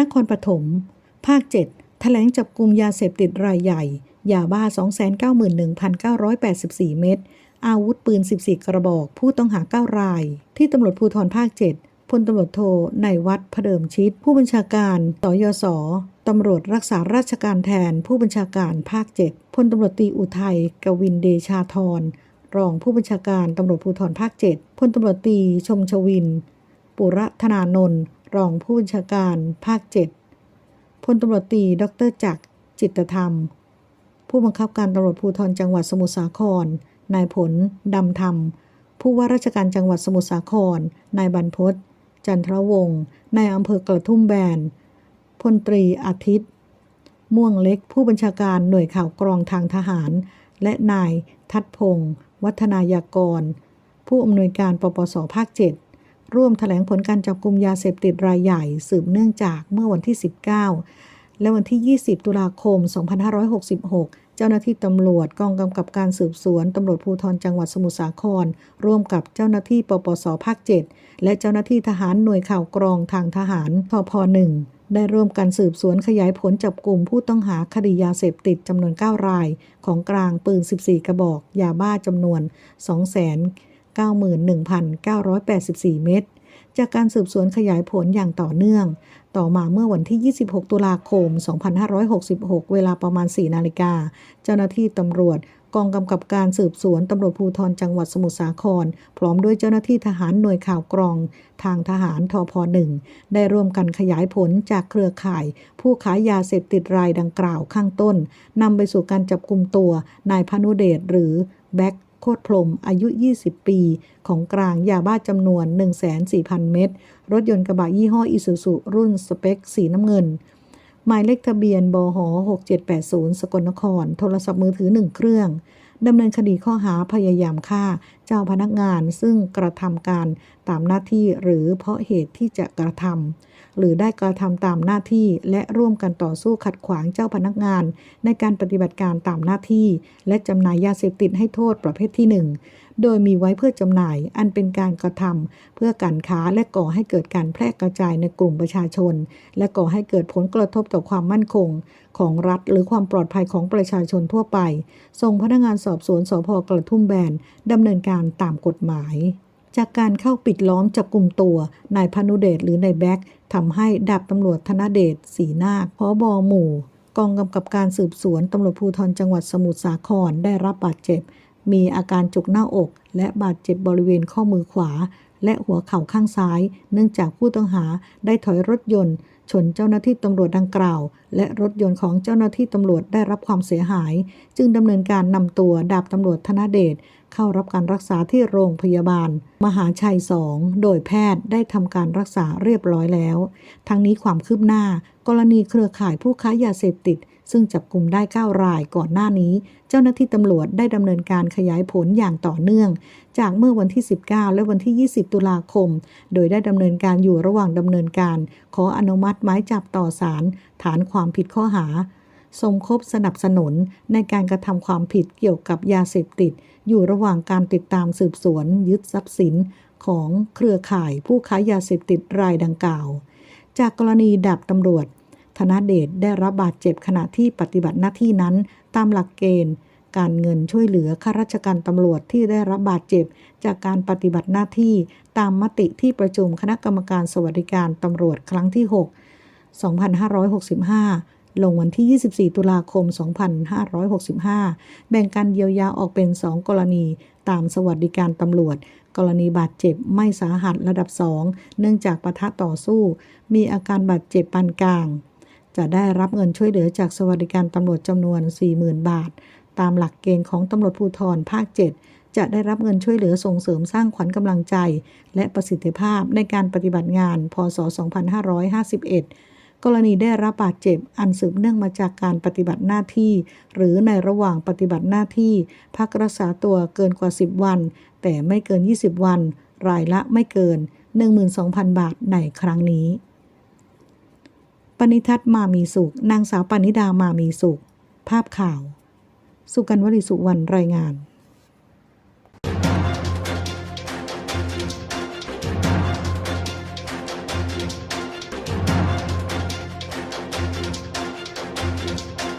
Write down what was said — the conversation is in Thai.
นครปฐม ภาค 7 แถลงจับกลุ่มยาเสพติดรายใหญ่ ยาบ้า 291,984 เม็ด อาวุธปืน 14 กระบอก ผู้ต้องหา 9 ราย ที่ตำรวจภูธรภาค 7 พลตำรวจโทในายวัดพเดิมชิด ผู้บัญชาการสยศตำรวจรักษาราชการแทน ผู้บัญชาการภาค 7 พลตำรวจตีอุทัย กวินเดชาธร รองผู้บัญชาการตำรวจภูธรภาค 7 พลตำรวจตีชมชวิน ปุระธนานนท์ รองผู้บัญชาการภาค 7พลตำรวจตรีดรจักรจิตธรรม ผู้บังคับการตำรวจภูธรจังหวัดสมุทรสาคร นายผลดำธรรม ผู้ว่าราชการจังหวัดสมุทรสาคร นายบรรพศจันทรวงศ์นายอำเภอกระทุ่มแบนพลตรีอาทิตย์ ม่วงเล็กผู้บัญชาการหน่วยข่าวกรองทางทหาร และนายทัดพงศ์วัฒนายากร ผู้อำนวยการปปสภาค 7 ร่วมแถลงผลการจับกลุ่มยาเสพติดรายใหญ่ สืบเนื่องจากเมื่อวันที่ 19 และวันที่ 20 ตุลาคม 2566 เจ้าหน้าที่ตำรวจกองกำกับการสืบสวนตำรวจภูธรจังหวัดสมุทรสาคร ร่วมกับเจ้าหน้าที่ปปสภาค 7 และเจ้าหน้าที่ทหารหน่วยข่าวกรองทางทหารทพ1ได้ร่วมกันสืบสวนขยายผลจับกลุ่มผู้ต้องหาคดียาเสพติดจำนวน 9 ราย ของกลางปืน 14 กระบอก ยาบ้าจำนวน 91,984 เม็ดจากการสืบสวนขยายผลอย่างต่อเนื่อง ต่อมาเมื่อวันที่ 26 ตุลาคม 2566 เวลาประมาณ 4 นาฬิกา เจ้าหน้าที่ตำรวจกองกำกับการสืบสวนตำรวจภูธรจังหวัดสมุทรสาคร พร้อมด้วยเจ้าหน้าที่ทหารหน่วยข่าวกรอง ทางทหารทพหนึ่งได้ร่วมกันขยายผลจากเครือข่าย ผู้ขายยาเสพติดรายดังกล่าวข้างต้นนำไปสู่การจับกลุ่มตัวนายพานุเดชหรือแบ็ค โคตรพรมอายุ 20 ปี ของกลางยาบ้าจำนวน 1,400,000 เม็ดรถยนต์กระบะยี่ห้ออิซูซุรุ่นสเปคสีน้ำเงิน หมายเลขทะเบียนบห6780 สกลนคร โทรศัพท์มือถือ 1 เครื่องดำเนินคดีข้อหาพยายามฆ่าเจ้าพนักงานซึ่งกระทำการตามหน้าที่หรือเพราะเหตุที่จะกระทำหรือได้กระทำตามหน้าที่ และร่วมกันต่อสู้ขัดขวางเจ้าพนักงาน ในการปฏิบัติการตามหน้าที่ และจำหน่ายยาเสพติดให้โทษประเภทที่ 1 โดยมีไว้เพื่อจำหน่ายอันเป็นการกระทำเพื่อการค้าและก่อให้เกิดการแพร่กระจายในกลุ่มประชาชน และก่อให้เกิดผลกระทบต่อความมั่นคงของรัฐหรือความปลอดภัยของประชาชนทั่วไป ส่งพนักงานสอบสวนสพกระทุ่มแบนดำเนินการตามกฎหมาย จากการเข้าปิดล้อมจับกลุ่มตัวนายพานุเดชหรือนายแบ็กทำให้ดาบตำรวจธนเดชศรีนาคพบอหมู่ กองกำกับการสืบสวนตำรวจภูธรจังหวัดสมุทรสาครได้รับบาดเจ็บ มีอาการจุกหน้าอก และบาดเจ็บบริเวณข้อมือขวา และหัวเข่าข้างซ้าย เนื่องจากผู้ต้องหาได้ถอยรถยนต์ ชนเจ้าหน้าที่ตำรวจดังกล่าว และรถยนต์ของเจ้าหน้าที่ตำรวจได้รับความเสียหาย จึงดำเนินการนำตัวดาบตำรวจธนเดชเข้ารับการรักษาที่โรงพยาบาล มหาชัยสองโดยแพทย์ได้ทำการรักษาเรียบร้อยแล้ว ทั้งนี้ความคืบหน้า กรณีเครือข่ายผู้ค้ายาเสพติด ซึ่งจับกลุ่มได้ 9 รายก่อนหน้านี้ เจ้าหน้าที่ตำรวจได้ดำเนินการขยายผลอย่างต่อเนื่อง จากเมื่อวันที่ 19 และวันที่ 20 ตุลาคม โดยได้ดำเนินการอยู่ระหว่างดำเนินการ ขออนุมัติหมายจับต่อศาลฐานความผิดข้อหา สมคบสนับสนุนในการกระทำความผิดเกี่ยวกับยาเสพติด อยู่ระหว่างการติดตามสืบสวน ยึดทรัพย์สิน ของเครือข่ายผู้ค้ายาเสพติดรายดังกล่าว จากกรณีดาบตำรวจ ธนเดชได้รับบาดเจ็บขณะที่ปฏิบัติหน้าที่นั้น ตามหลักเกณฑ์ การเงินช่วยเหลือข้าราชการตำรวจที่ได้รับบาดเจ็บ จากการปฏิบัติหน้าที่ตามมติที่ประชุมคณะกรรมการสวัสดิการตำรวจครั้งที่ 6 2565 ลงวันที่ 24 ตุลาคม 2565 แบ่งการเยียวยาออกเป็น 2 กรณี ตามสวัสดิการตำรวจ กรณีบาดเจ็บไม่สาหัสระดับ 2 เนื่องจากปะทะต่อสู้ มีอาการบาดเจ็บปานกลาง จะได้รับเงินช่วยเหลือจากสวัสดิการตำรวจจำนวน 40,000 บาท ตามหลักเกณฑ์ของตำรวจภูธรภาค 7 จะได้รับเงินช่วยเหลือส่งเสริมสร้างขวัญกำลังใจ และประสิทธิภาพในการปฏิบัติงาน พศ 2551 กรณีได้รับบาดเจ็บอันสืบเนื่องมาจากการปฏิบัติหน้าที่ หรือในระหว่างปฏิบัติหน้าที่ พักรักษาตัวเกินกว่า 10 วัน แต่ไม่เกิน 20 วัน รายละไม่เกิน 12,000 บาทในครั้งนี้ ณิทัศน์มามีสุข นางสาวปณิดามามีสุข ภาพข่าว สุกันวลีสุวรรณรายงาน